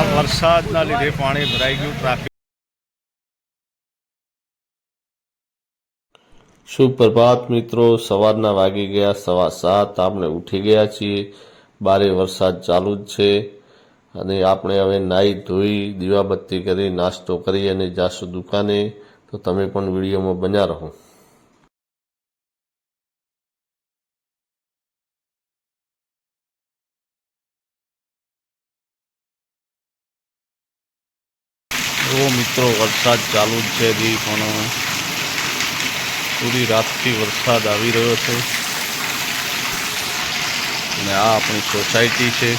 આ વરસાદના લીધે પાણી ભરાઈ ગયું, ટ્રાફિક. સુપ્રભાત મિત્રો, સવારના વાગી ગયા, સવા સાત, આપણે ઉઠી ગયા છીએ. બારે વરસાદ ચાલુ જ છે. અને આપણે હવે નાહી ધોઈ, દીવાબત્તી કરી, નાસ્તો કરી અને જાશું દુકાને. તો તમે પણ વિડીયોમાં બન્યા રહો. એવો મિત્રો, વરસાદ ચાલુ જ છે હજી પણ પૂરી રાતથી વરસાદ આવી રહ્યો છે. અને આ આપણી સોસાયટી છે.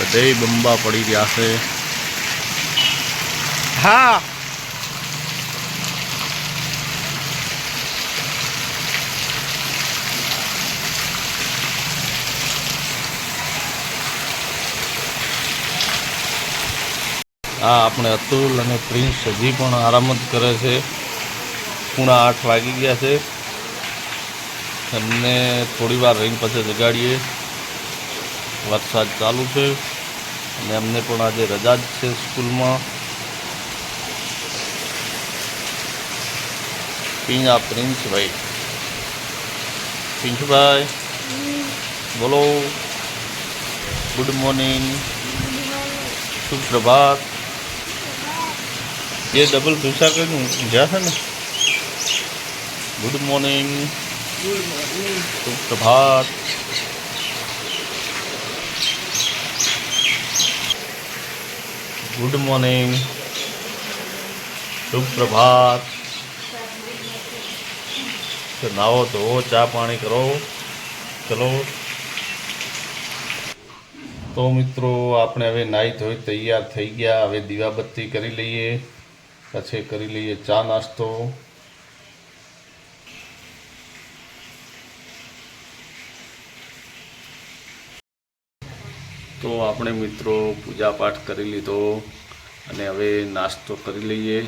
બધે બંબા પડી રહ્યા છે. હા. આ આપણે અતુલ અને પ્રિન્સ હજી પણ આરામ જ કરે છે. પૂણા આઠ વાગી ગયા છે. એમને થોડી વાર રહીને પછી જગાડીએ. વરસાદ ચાલુ છે અને એમને પણ આજે રજા જ છે સ્કૂલમાં. પિંજા પ્રિન્સભાઈ પિંચભાઈ બોલો. Good morning. સુપ્રભાત. ये डबल भूसा कर जा है ना गुड मॉर्निंग सुप्रभात गुड मॉर्निंग सुप्रभात તો નાવો તો ચા પાણી કરો ચલો તો મિત્રો આપણે હવે નાહી ધોઈ તૈયાર થઈ ગયા હવે દીવાબત્તી કરી લઈએ પછી કરી લઈએ ચા નાસ્તો. તો આપણે મિત્રો પૂજાપાઠ કરી લીધો અને હવે નાસ્તો કરી લઈએ.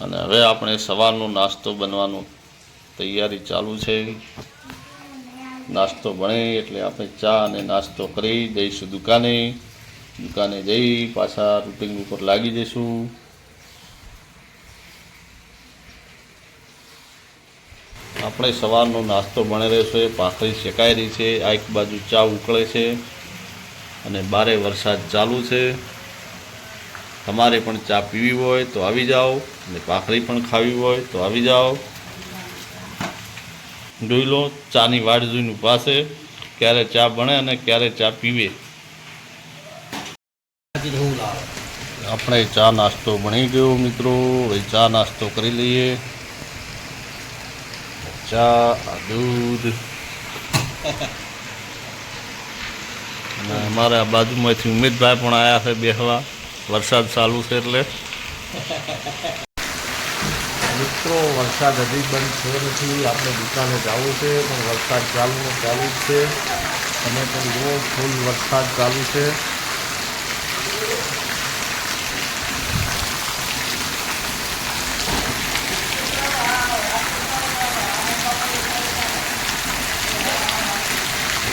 અને હવે આપણે સવારનો નાસ્તો બનવાનું તૈયારી ચાલુ છે. નાસ્તો બને એટલે આપણે ચા અને નાસ્તો કરી દઈશું દુકાને. દુકાને જઈ, પાછા રૂટિંગ ઉપર લાગી જઈશું. આપણે સવારનો નાસ્તો બની રહ્યો છે ભાખરી શેકાઈ રહી છે, આ એક બાજુ ચા ઉકળે છે અને બારે વરસાદ ચાલુ છે. તમારે પણ ચા પીવી હોય તો આવી જાઓ અને પાખરી પણ ખાવી હોય તો આવી જાઓ. જોઈ લો, ચાની વાડ જોઈને પાસે ક્યારે ચા બને અને ક્યારે ચા પીવે. આપણે ચા નાસ્તો બની ગયો મિત્રો. હવે ચા નાસ્તો કરી લઈએ. ચા, દૂધ. અને અમારા બાજુમાંથી ઉમેદભાઈ પણ આવ્યા છે બેસવા વરસાદ ચાલુ છે એટલે. મિત્રો, વરસાદ હજી બંધ થયો નથી. આપણે દુકાને જવું છે, પણ વરસાદ ચાલુ ચાલુ જ છે. તમે પણ જુઓ ફૂલ વરસાદ ચાલુ છે.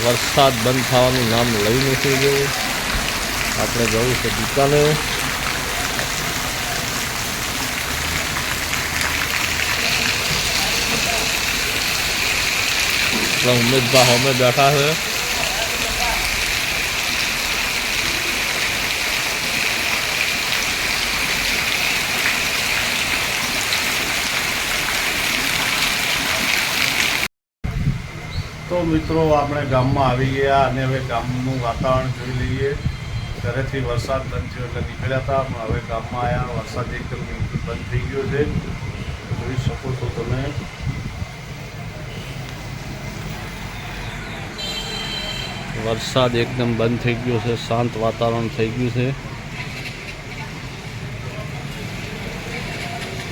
વરસાદ બંધ થવાનું નામ લઈ નથી ગયું આપણે જવું છે દુકાને ઉમેદભા અમે બેઠા છે. તો મિત્રો, આપણે ગામમાં આવી ગયા અને હવે ગામનું વાતાવરણ જોઈ લઈએ. ઘરેથી વરસાદ બંધ થયો એટલે નીકળ્યા હતા, પણ હવે ગામમાં આવ્યા વરસાદ એકદમ બિલકુલ બંધ થઈ ગયો છે. જોઈ શકો છો તમે. વરસાદ એકદમ બંધ થઈ ગયો છે, શાંત વાતાવરણ થઈ ગયું છે.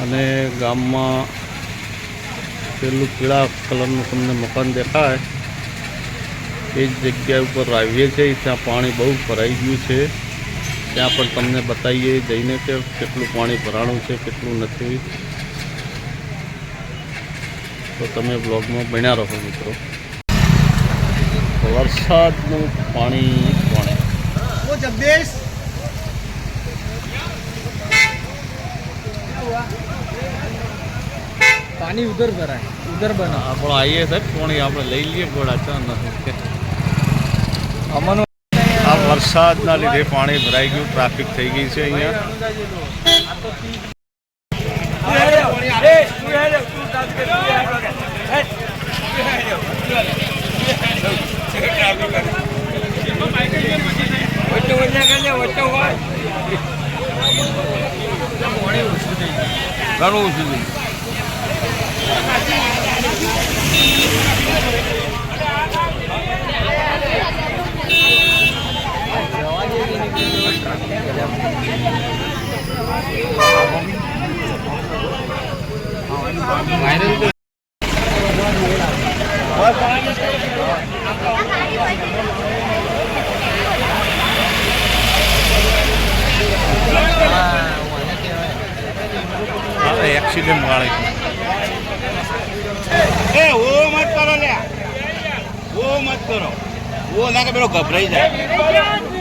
અને ગામમાં પેલું પીળા કલરનું તમને મકાન દેખાય. એ જ જગ્યા ઉપર આવીએ છીએ. ત્યાં પાણી બહુ ભરાઈ ગયું છે. ત્યાં પણ તમને બતાવીએ જઈને કે કેટલું પાણી ભરાણું છે કેટલું નથી. તો તમે બ્લોગમાં બન્યા રહો મિત્રો. વરસાદનું પાણી પણ પાણી ઉધર ભરાય ઉધર બના. આપણે આવીએ સાહેબ પાણી આપણે લઈ લઈએ ઘોડા ચા નથી. અમન આ વરસાદના લીધે પાણી ભરાઈ ગયું, ટ્રાફિક થઈ ગઈ છે અહીંયા. ઘણું ઓછું થઈ ગયું. એક્સિડન્ટ વાળી. એ ઓ મત કરો લે ઓ મત કરો. ઓ ના કે પેલો ગભરાઈ જાય.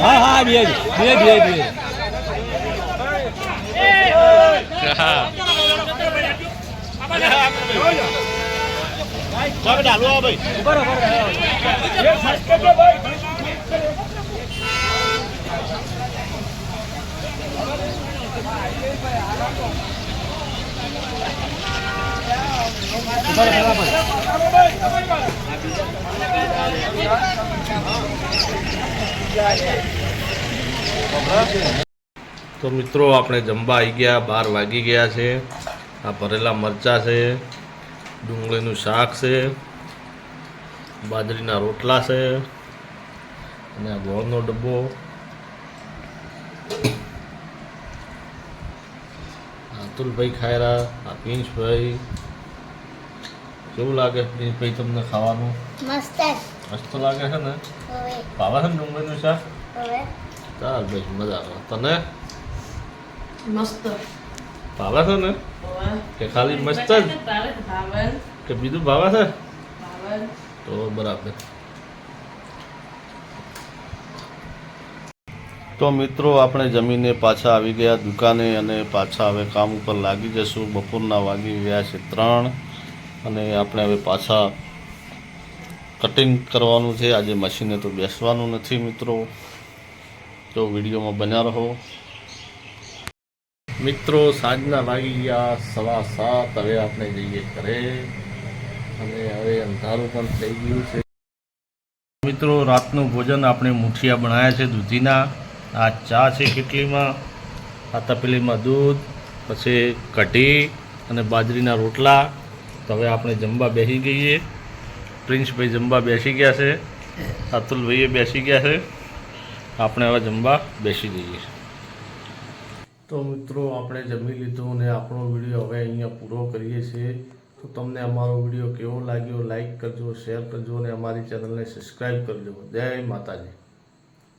હા હા બે બે બે બે ભાઈ તો મિત્રો, આપણે જમવા આવી ગયા, બાર વાગી ગયા છે. આ ભરેલા મરચાં છે, ડુંગળીનું શાક છે, બાજરીના રોટલા છે, અને ગોળનો ડબ્બો. અતુલભાઈ ખાયરા આ પિંચભાઈ. કેવું લાગે પ્રિન્સભાઈ તમને ખાવાનું? મસ્ત મસ્ત લાગે છે ને? હવે. ભાવે છે ને ડુંગળીનું શાક? ચાલ ભાઈ મજા આવે. તને? મસ્ત. ભાવે છે ને? કે ખાલી મસ્ત જ? કે બીજું ભાવે છે? તો બરાબર. તો મિત્રો, આપણે જમીને પાછા આવી ગયા દુકાને અને પાછા હવે કામ ઉપર લાગી જશું. બપોરના વાગી ગયા છે ત્રણ અને આપણે હવે પાછા કટિંગ કરવાનું છે. આજે મશીને તો બેસવાનું નથી મિત્રો. તો વિડીયોમાં બન્યા રહો. મિત્રો, સાંજના વાગી ગયા સવા સાત. હવે આપણે જઈએ ઘરે અને હવે અંધારું પણ થઈ ગયું છે. મિત્રો, રાતનું ભોજન આપણે મુઠિયા બનાવ્યા છે દૂધીના. આ ચા છે કેટલીમાં, આ તપેલીમાં દૂધ, પછી કઢી અને બાજરીના રોટલા. તો હવે આપણે જમવા બેસી ગઈએ. પ્રિન્સભાઈ જમવા બેસી ગયા છે. અતુલભાઈએ બેસી ગયા છે. આપણે હવે જમવા બેસી જઈએ. તો મિત્રો, આપણે જમી લીધું અને આપણો વીડિયો હવે અહીંયા પૂરો કરીએ છીએ. તો તમને અમારો વીડિયો કેવો લાગ્યો, લાઈક કરજો, શેર કરજો અને અમારી ચેનલને સબસ્ક્રાઈબ કરજો. જય માતાજી.